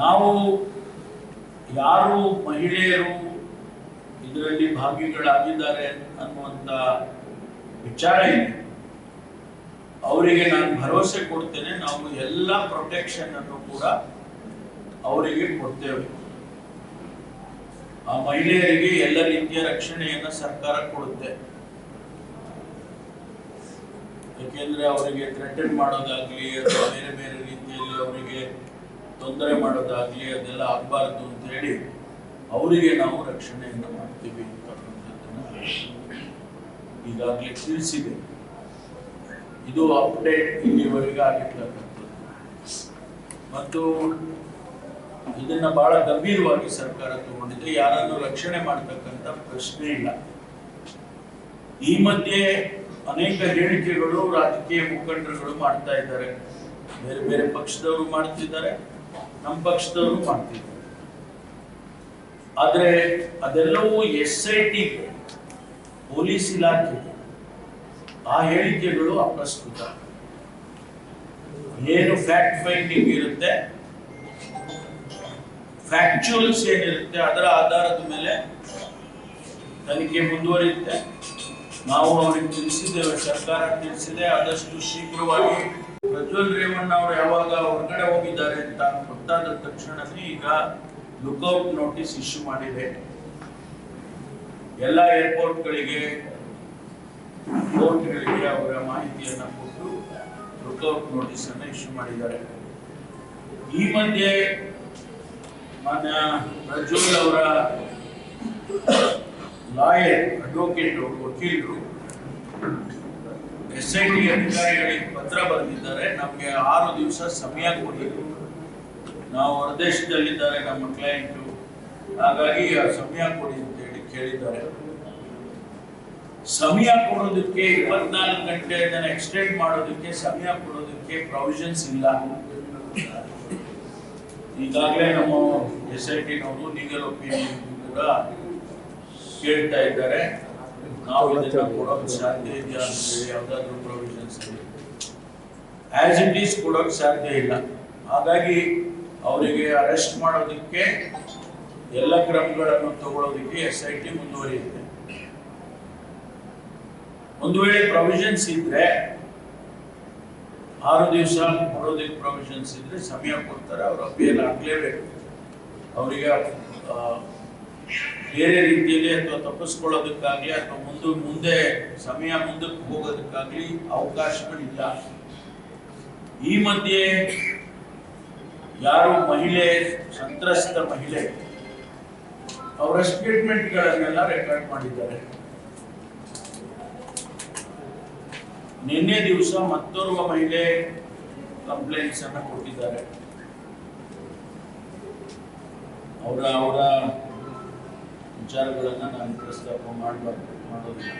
ನಾವು ಯಾರು ಮಹಿಳೆಯರು ಇದರಲ್ಲಿ ಭಾಗಿಗಳಾಗಿದ್ದಾರೆ ಅನ್ನುವಂಥ ವಿಚಾರ ಇದೆ. ಅವರಿಗೆ ನಾನು ಭರವಸೆ ಕೊಡ್ತೇನೆ, ನಾವು ಎಲ್ಲ ಪ್ರೊಟೆಕ್ಷನ್ ಅನ್ನು ಕೂಡ ಅವರಿಗೆ ಕೊಡ್ತೇವೆ. ಆ ಮಹಿಳೆಯರಿಗೆ ಎಲ್ಲ ರೀತಿಯ ರಕ್ಷಣೆಯನ್ನು ಸರ್ಕಾರ ಕೊಡುತ್ತೆ. ಯಾಕೆಂದ್ರೆ ಅವರಿಗೆ ಥ್ರೆಟನ್ ಮಾಡೋದಾಗ್ಲಿ ಅಥವಾ ಬೇರೆ ಬೇರೆ ರೀತಿಯಲ್ಲಿ ಅವರಿಗೆ ತೊಂದರೆ ಮಾಡೋದಾಗ್ಲಿ ಅದೆಲ್ಲ ಆಗಬಾರ್ದು ಅಂತ ಹೇಳಿ ಅವರಿಗೆ ನಾವು ರಕ್ಷಣೆಯನ್ನು ಮಾಡ್ತೀವಿ ಈಗಾಗಲೇ ತಿಳಿಸಿದೆ. ಇದು ಅಪ್ಡೇಟ್ ಇಲ್ಲಿವರೆಗೆ ಆಗಿರ್ತಕ್ಕಂಥದ್ದು. ಮತ್ತು ಇದನ್ನ ಬಹಳ ಗಂಭೀರವಾಗಿ ಸರ್ಕಾರ ತಗೊಂಡಿದೆ. ಯಾರನ್ನು ರಕ್ಷಣೆ ಮಾಡ್ತಕ್ಕಂಥ ಪ್ರಶ್ನೆ ಇಲ್ಲ. ಈ ಮಧ್ಯೆ ಅನೇಕ ಹೇಳಿಕೆಗಳು ರಾಜಕೀಯ ಮುಖಂಡರುಗಳು ಮಾಡ್ತಾ ಇದ್ದಾರೆ. ಬೇರೆ ಬೇರೆ ಪಕ್ಷದವರು ಮಾಡ್ತಿದ್ದಾರೆ. ನಮ್ಮ ಪಕ್ಷದವರು ಮಾಡ್ತಿದ್ರು. ಆದ್ರೆ ಅದೆಲ್ಲವೂ ಎಸ್ ಐ ಟಿ ಪೊಲೀಸ್ ಇಲಾಖೆ ಆ ಹೇಳಿಕೆಗಳು ಅಪ್ರಸ್ತುತ. ಏನು ಫ್ಯಾಕ್ಟ್ ಫೈಂಡಿಂಗ್ ಇರುತ್ತೆ ಫ್ಯಾಕ್ಚುಯಲ್ಸ್ ಏನಿರುತ್ತೆ, ಅದರ ಆಧಾರದ ಮೇಲೆ ತನಿಖೆ ಮುಂದುವರಿಯುತ್ತೆ. ನಾವು ಅವರಿಗೆ ತಿಳಿಸಿದ್ದೇವೆ, ಸರ್ಕಾರ ತಿಳಿಸಿದೆ, ಆದಷ್ಟು ಶೀಘ್ರವಾಗಿ ಪ್ರಜ್ವಲ್ ರೇವಣ್ಣ ಅವರು ಯಾವಾಗ ಹೊರಗಡೆ ಹೋಗಿದ್ದಾರೆ ಅಂತ ಗೊತ್ತಾದ ತಕ್ಷಣವೇ ಈಗ ಲುಕ್ಔಟ್ ನೋಟಿಸ್ ಇಶ್ಯೂ ಮಾಡಿದೆ. ಎಲ್ಲ ಏರ್ಪೋರ್ಟ್ಗಳಿಗೆ ಕೋರ್ಟ್ಗಳಿಗೆ ಅವರ ಮಾಹಿತಿಯನ್ನು ಕೊಟ್ಟು ಲುಕ್ಔಟ್ ನೋಟಿಸ್ ಅನ್ನು ಇಶ್ಯೂ ಮಾಡಿದ್ದಾರೆ. ಈ ಮಧ್ಯೆ ಮಾನ್ಯ ಪ್ರಜ್ವಲ್ ಅವರ ಲಾಯರ್ ಅಡ್ವೊಕೇಟ್ ವಕೀಲರು ಎಸ್ ಐ ಟಿ ಅಧಿಕಾರಿಗಳಿಗೆ ಪತ್ರ ಬರೆದಿದ್ದಾರೆ. ನಮಗೆ ಆರು ದಿವಸ ಸಮಯ ಕೊಡಿ ನಾವು ಹೊರದೇಶದಲ್ಲಿದ್ದಾರೆ ನಮ್ಮ ಕ್ಲೈಂಟು ಹಾಗಾಗಿ ಸಮಯ ಕೊಡಿ ಅಂತ ಹೇಳಿ ಕೇಳಿದ್ದಾರೆ. ಸಮಯ ಕೊಡೋದಕ್ಕೆ ಇಪ್ಪತ್ನಾಲ್ಕು ಗಂಟೆ ಅದನ್ನು ಎಕ್ಸ್ಟೆಂಡ್ ಮಾಡೋದಕ್ಕೆ ಸಮಯ ಕೊಡೋದಕ್ಕೆ ಪ್ರಾವಿಷನ್ಸ್ ಇಲ್ಲ. ಈಗಾಗಲೇ ನಮ್ಮ ಎಸ್ ಐ ಟಿನವರು ಲೀಗಲ್ ಒಪಿನಿಯನ್ ಕೂಡ ಕೇಳ್ತಾ ಇದ್ದಾರೆ. ನಾವು ಸಾಧ್ಯ ಇದೆಯಾ ಪ್ರೊವಿಷನ್ಸ್ ಆಸ್ ಇಟ್ ಈಸ್ ಸಾಧ್ಯ ಇಲ್ಲ. ಹಾಗಾಗಿ ಅವರಿಗೆ ಅರೆಸ್ಟ್ ಮಾಡೋದಕ್ಕೆ ಎಲ್ಲ ಕ್ರಮಗಳನ್ನು ತಗೊಳ್ಳೋದಕ್ಕೆ ಎಸ್ ಐ ಟಿ ಮುಂದುವರಿಯುತ್ತೆ. ಒಂದು ವೇಳೆ ಪ್ರೊವಿಷನ್ಸ್ ಇದ್ರೆ ಆರು ದಿವಸ ಕೊಡೋದಕ್ಕೆ ಪ್ರೊವಿಷನ್ಸ್ ಇದ್ರೆ ಸಮಯ ಕೊಡ್ತಾರೆ, ಅವರು ಅಪೀಲ್ ಹಾಕ್ಲೇಬೇಕು ಅವರಿಗೆ ಬೇರೆ ರೀತಿಯಲ್ಲಿ ಅಥವಾ ತಪ್ಪಿಸ್ಕೊಳ್ಳೋದಕ್ಕಾಗ್ಲಿ ಅಥವಾ ಮುಂದೆ ಮುಂದೆ, ಸಮಯ ಮುಂದಕ್ಕೆ ಹೋಗೋದಕ್ಕಾಗ್ಲಿ ಅವಕಾಶಗಳಿಲ್ಲ. ಈ ಮಧ್ಯೆ ಯಾರು ಮಹಿಳೆ, ಸಂತ್ರಸ್ತ ಮಹಿಳೆ, ಅವರ ಸ್ಟೇಟ್ಮೆಂಟ್ಗಳನ್ನೆಲ್ಲ ರೆಕಾರ್ಡ್ ಮಾಡಿದ್ದಾರೆ. ನಿನ್ನೆ ದಿವಸ ಮತ್ತೋರ್ವ ಮಹಿಳೆ ಕಂಪ್ಲೇಂಟ್ಸ್ ಅನ್ನ ಕೊಟ್ಟಿದ್ದಾರೆ. ಅವರ ಅವರ ವಿಚಾರಗಳನ್ನ ನಾನು ಪ್ರಸ್ತಾಪ ಮಾಡಬಾರ್ದು ಮಾಡೋದಿಲ್ಲ.